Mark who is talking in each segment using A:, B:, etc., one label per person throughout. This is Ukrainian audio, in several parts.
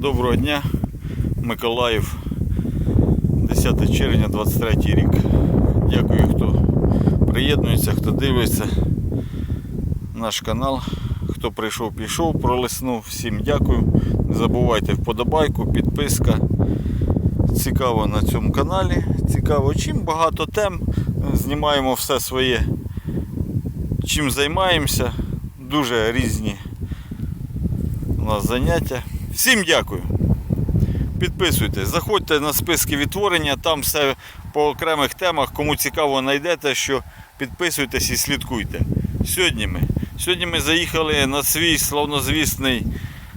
A: Доброго дня, Миколаїв, 10 червня 23 рік. Дякую, хто приєднується, хто дивиться наш канал. Хто прийшов, пішов, пролиснув. Всім дякую. Не забувайте вподобайку, підписка. Цікаво на цьому каналі. Цікаво, чим багато тем. Знімаємо все своє, чим займаємося. Дуже різні у нас заняття. Всім дякую. Підписуйтесь, заходьте на списки відтворення, там все по окремих темах. Кому цікаво знайдете, що підписуйтесь і слідкуйте. Сьогодні ми. Сьогодні ми заїхали на свій славнозвісний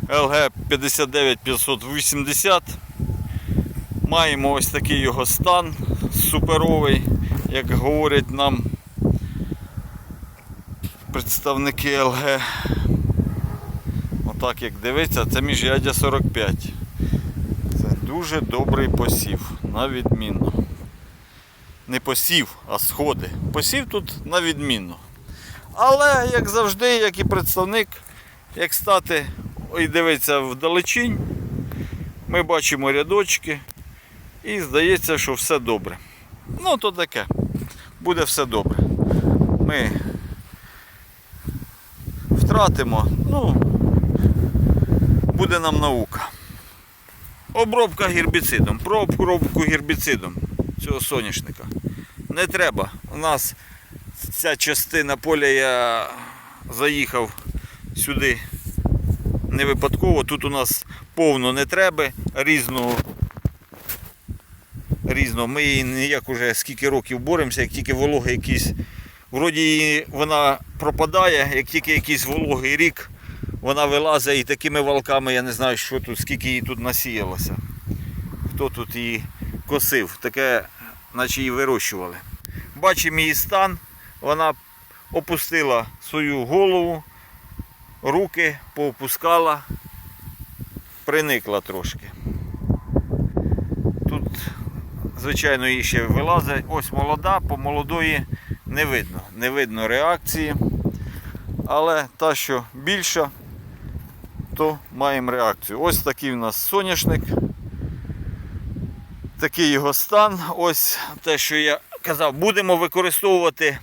A: LG 59580. Маємо ось такий його стан суперовий, як говорять нам представники LG. Отак як дивиться, це міжряддя 45. Це дуже добрий посів, на відмінно. Не посів, а сходи. Посів тут на відмінно. Але, як завжди, як і представник, як стати і дивиться вдалечінь, ми бачимо рядочки і здається, що все добре. Ну, то таке. Буде все добре. Ми втратимо, ну, буде нам наука. Обробка гербіцидом. Про обробку гербіцидом цього соняшника. Не треба. У нас ця частина поля я заїхав сюди не випадково. Тут у нас повно не треба різного. Різного. Ми її ніяк уже скільки років боремося, як тільки вологи якісь. Вроді вона пропадає, як тільки якийсь вологий рік, вона вилазить і такими валками, я не знаю, що тут, скільки її тут насіялося. Хто тут її косив, таке, наче її вирощували. Бачимо її стан, вона опустила свою голову, руки поопускала, приникла трошки. Тут, звичайно, її ще вилазить. Ось молода, по молодої не видно. Не видно реакції. Але та, що більша, то маємо реакцію. Ось такий у нас соняшник. Такий його стан. Ось те, що я казав, будемо використовувати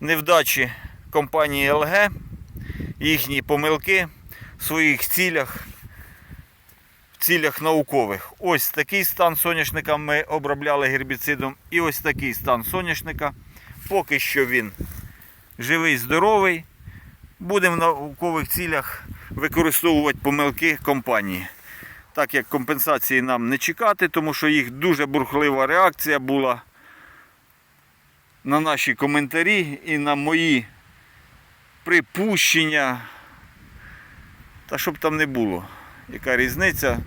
A: невдачі компанії LG, їхні помилки в своїх цілях, в цілях наукових. Ось такий стан соняшника ми обробляли гербіцидом. І ось такий стан соняшника. Поки що він живий, здоровий. Будемо в наукових цілях використовувати помилки компанії. Так як компенсації нам не чекати, тому що їх дуже бурхлива реакція була на наші коментарі і на мої припущення. Та щоб там не було. Яка різниця?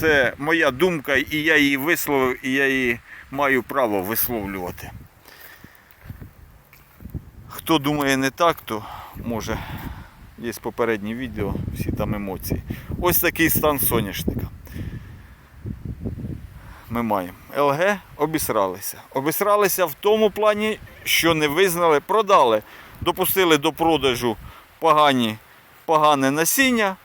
A: Це моя думка, і я її висловив, і я її маю право висловлювати. Хто думає не так, то може є попередні відео, всі там емоції. Ось такий стан соняшника. Ми маємо. ЛГ обісралися. Обісралися в тому плані, що не визнали, продали, допустили до продажу погані, погане насіння.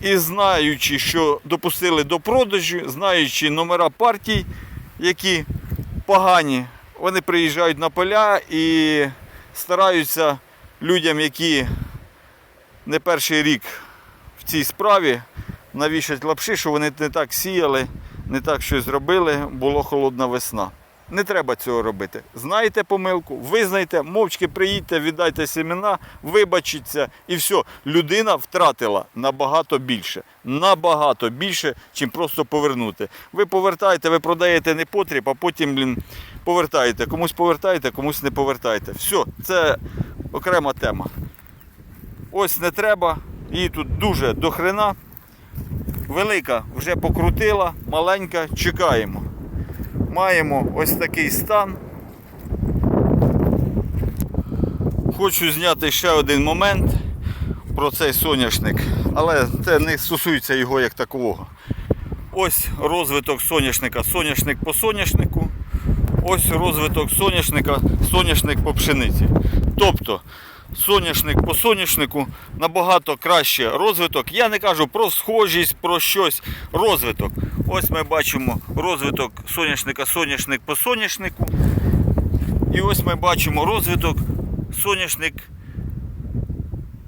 A: І знаючи, що допустили до продажу, знаючи номера партій, які погані, вони приїжджають на поля і стараються людям, які не перший рік в цій справі, навішати лапши, що вони не так сіяли, не так щось зробили, була холодна весна. Не треба цього робити. Знаєте помилку, визнайте, мовчки приїдьте, віддайте семена, вибачіться і все. Людина втратила набагато більше. Набагато більше, чим просто повернути. Ви повертаєте, ви продаєте непотріб, а потім блін, повертаєте. Комусь повертаєте, комусь не повертаєте. Все, це окрема тема. Ось не треба. Її тут дуже до хрена. Велика вже покрутила, маленька, чекаємо. Маємо ось такий стан. Хочу зняти ще один момент про цей соняшник, але це не стосується його як такого. Ось розвиток соняшника, соняшник по соняшнику. Ось розвиток соняшника, соняшник по пшениці. Тобто соняшник по соняшнику набагато краще розвиток. Я не кажу про схожість, про щось. Розвиток. Ось ми бачимо розвиток соняшника, соняшник по соняшнику. І ось ми бачимо розвиток соняшник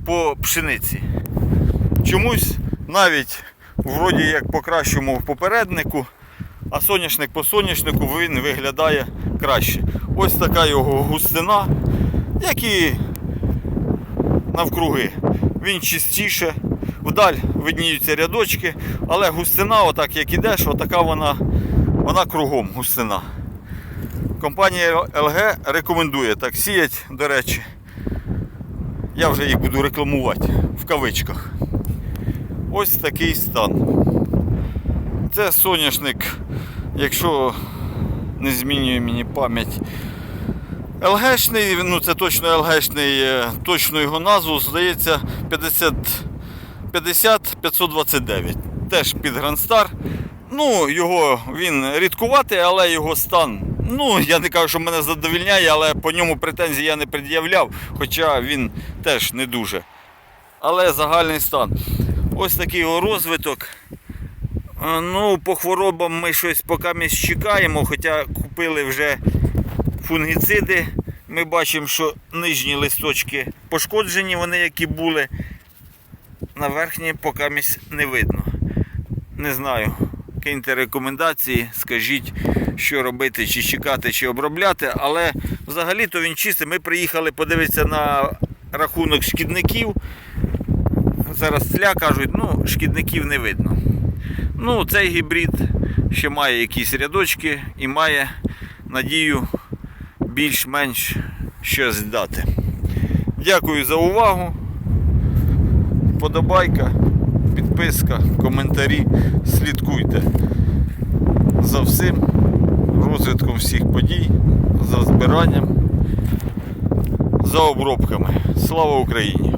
A: по пшениці. Чомусь навіть вроді як по кращому в попереднику, а соняшник по соняшнику він виглядає краще. Ось така його густина, як і навкруги. Він чистіше, вдаль видніються рядочки, але густина, отак як ідеш, отака вона, вона кругом густина. Компанія LG рекомендує так сіять, до речі. Я вже їх буду рекламувати в кавичках. Ось такий стан. Це соняшник, якщо не змінює мені пам'ять. ЛГшний, ну це точно ЛГшний, е, точно його назву, здається, 50 50-529. Теж під Грандстар. Ну, його він рідкуватий, але його стан. Ну, я не кажу, що мене задовільняє, але по ньому претензій я не пред'являв, хоча він теж не дуже. Але загальний стан. Ось такий його розвиток. Е, Ну, по хворобам ми щось поки чекаємо, хоча купили вже фунгіциди. Ми бачимо, що нижні листочки пошкоджені, вони які були. На верхні поки не видно. Не знаю. Киньте рекомендації, скажіть, що робити, чи чекати, чи обробляти. Але взагалі-то він чистий. Ми приїхали подивитися на рахунок шкідників. Зараз тля кажуть, ну, шкідників не видно. Ну, цей гібрид ще має якісь рядочки і має надію більш-менш щось дати. Дякую за увагу. Подобайка, підписка, коментарі. Слідкуйте за всім розвитком всіх подій, за збиранням, за обробками. Слава Україні!